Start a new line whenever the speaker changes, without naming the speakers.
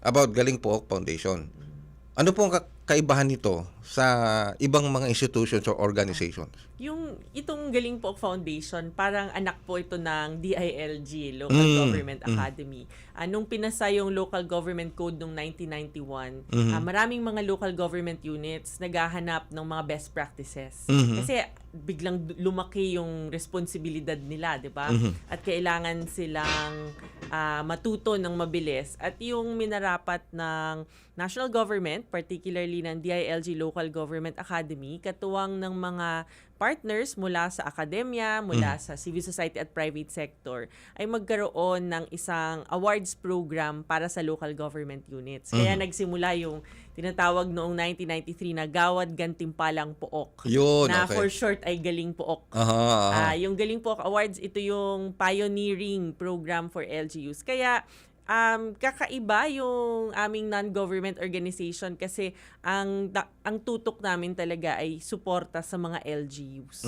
about Galing Pook Foundation. Ano po ang ka- kaibahan nito sa ibang mga institutions or organizations?
Yung itong Galing Po Foundation, parang anak po ito ng DILG, Local
Mm,
Government
mm.
Academy. Nung pinasa yung Local Government Code noong 1991,
Mhm.
ah, maraming mga local government units naghahanap ng mga best practices.
Mhm.
Kasi biglang lumaki yung responsibilidad nila, di ba?
Mhm.
At kailangan silang ah, matuto ng mabilis. At yung minarapat ng national government, particularly ng DILG Local Government Academy, katuwang ng mga partners mula sa akademya, mula sa civil society at private sector, ay magkaroon ng isang awards program para sa local government units. Kaya
Mhm.
nagsimula yung tinatawag noong 1993 na Gawad Gantimpalang Pook.
Yun,
na
okay.
for short ay Galing Pook.
Aha, aha.
Ah, yung Galing Pook Awards, ito yung pioneering program for LGUs. Kaya um, kakaiba yung aming non-government organization kasi ang ang tutok namin talaga ay suporta sa mga LGUs.